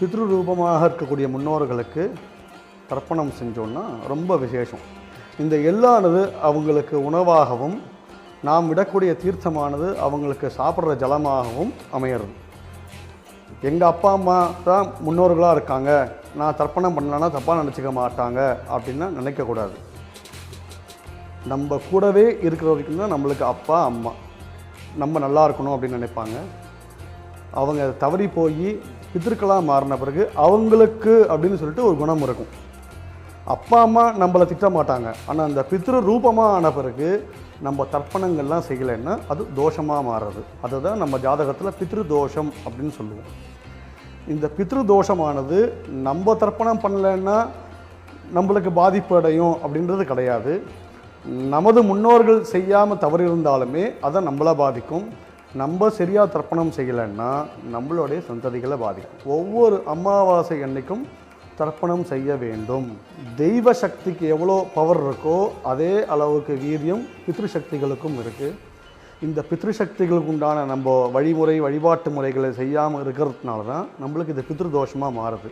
பித்ரு ரூபமாக இருக்கக்கூடிய முன்னோர்களுக்கு தர்ப்பணம் செஞ்சோன்னா ரொம்ப விசேஷம். இந்த எள்ளானது அவங்களுக்கு உணவாகவும் நாம் விடக்கூடிய தீர்த்தமானது அவங்களுக்கு சாப்பிட்ற ஜலமாகவும் அமையிறது. எங்கள் அப்பா அம்மா தான் முன்னோர்களாக இருக்காங்க. நான் தர்ப்பணம் பண்ணலன்னா தப்பாக நினச்சிக்க மாட்டாங்க அப்படின்னா நினைக்கக்கூடாது நம்ம கூடவே இருக்கிற வரைக்கும் தான் நம்மளுக்கு அப்பா அம்மா. நம்ம நல்லா இருக்கணும் அப்படின்னு நினைப்பாங்க. அவங்க தவறி போய் பித்திருக்களாக மாறின பிறகு அவங்களுக்கு அப்படின்னு சொல்லிட்டு ஒரு குணம் இருக்கும். அப்பா அம்மா நம்மளை திட்ட மாட்டாங்க ஆனால் அந்த பித்ரு ரூபமாக ஆன பிறகு நம்ம தர்ப்பணங்கள்லாம் செய்யலைன்னா அது தோஷமாக மாறுறது. அதுதான் நம்ம ஜாதகத்தில் பித்ரு தோஷம் அப்படின்னு சொல்லுவோம். இந்த பித்ரு தோஷமானது நம்ம தர்ப்பணம் பண்ணலைன்னா நம்மளுக்கு பாதிப்பு அடையும் அப்படின்றது கிடையாது. நமது முன்னோர்கள் செய்யாமல் தவறு இருந்தாலுமே அதை நம்மளை பாதிக்கும். நம்ம சரியாக தர்ப்பணம் செய்யலைன்னா நம்மளுடைய சந்ததிகளை பாதிக்கும். ஒவ்வொரு அமாவாசை அன்னைக்கும் தர்ப்பணம் செய்ய வேண்டும். தெய்வ சக்திக்கு எவ்வளோ பவர் இருக்கோ அதே அளவுக்கு வீரியம் பித்ரு சக்திகளுக்கும் இருக்குது இந்த பித்ரு சக்திகளுக்கு உண்டான நம்ம வழிமுறை வழிபாட்டு முறைகளை செய்யாமல் இருக்கிறதுனால தான் நம்மளுக்கு இது பித்ரு தோஷமாக மாறுது.